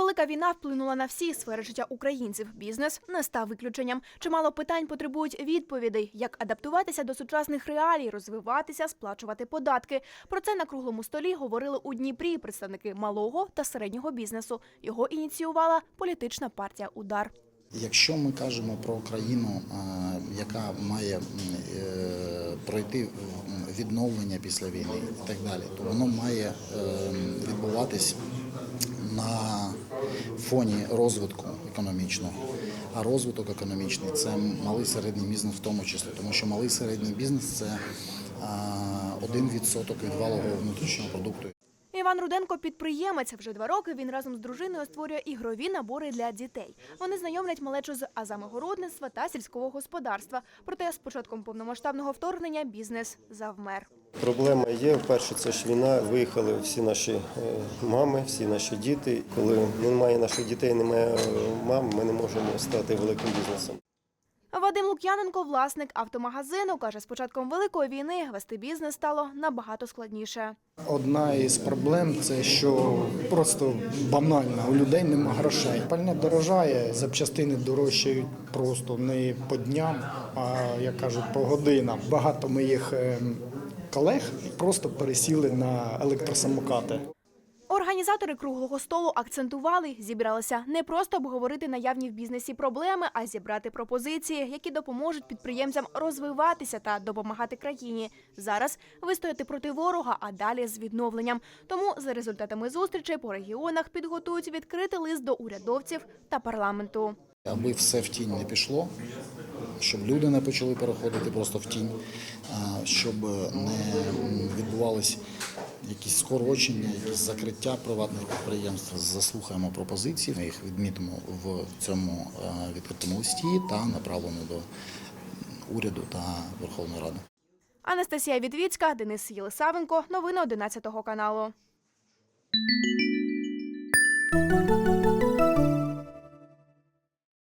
Велика війна вплинула на всі сфери життя українців. Бізнес не став виключенням. Чимало питань потребують відповідей, як адаптуватися до сучасних реалій, розвиватися, сплачувати податки. Про це на круглому столі говорили у Дніпрі представники малого та середнього бізнесу. Його ініціювала політична партія Удар. Якщо ми кажемо про країну, е, яка має е, пройти відновлення після війни і так далі, то воно має е, відбуватись на фоні розвитку економічного. А розвиток економічний це малий середній бізнес в тому числі, тому що малий середній бізнес це один відсоток від валового внутрішнього продукту. Іван Руденко підприємець. Вже два роки він разом з дружиною створює ігрові набори для дітей. Вони знайомлять малечу з азами городництва та сільського господарства. Проте з початком повномасштабного вторгнення бізнес завмер. Проблема є. Вперше це ж війна. Виїхали всі наші е, мами, всі наші діти. Коли немає наших дітей, немає е, мам, ми не можемо стати великим бізнесом. Вадим Лук'яненко, власник автомагазину, каже, з початком великої війни вести бізнес стало набагато складніше. Одна із проблем це що просто банально у людей нема грошей. Пальне дорожає, запчастини дорожчають просто не по дням, а як кажуть, по годинам. Багато моїх ем, колег просто пересіли на електросамокати. Організатори круглого столу акцентували, зібралися не просто обговорити наявні в бізнесі проблеми, а зібрати пропозиції, які допоможуть підприємцям розвиватися та допомагати країні. Зараз вистояти проти ворога, а далі з відновленням. Тому за результатами зустрічей по регіонах підготують відкритий лист до урядовців та парламенту. Аби все в тінь не пішло, щоб люди не почали переходити просто в тінь, щоб не відбувались якісь скорочення, якісь закриття приватних підприємств. Заслухаємо пропозиції, ми їх відмітимо в цьому е, відкритому листі та направлено до уряду та Верховної Ради. Анастасія Відвіцька, Денис Єлисавенко. Новини 11 каналу.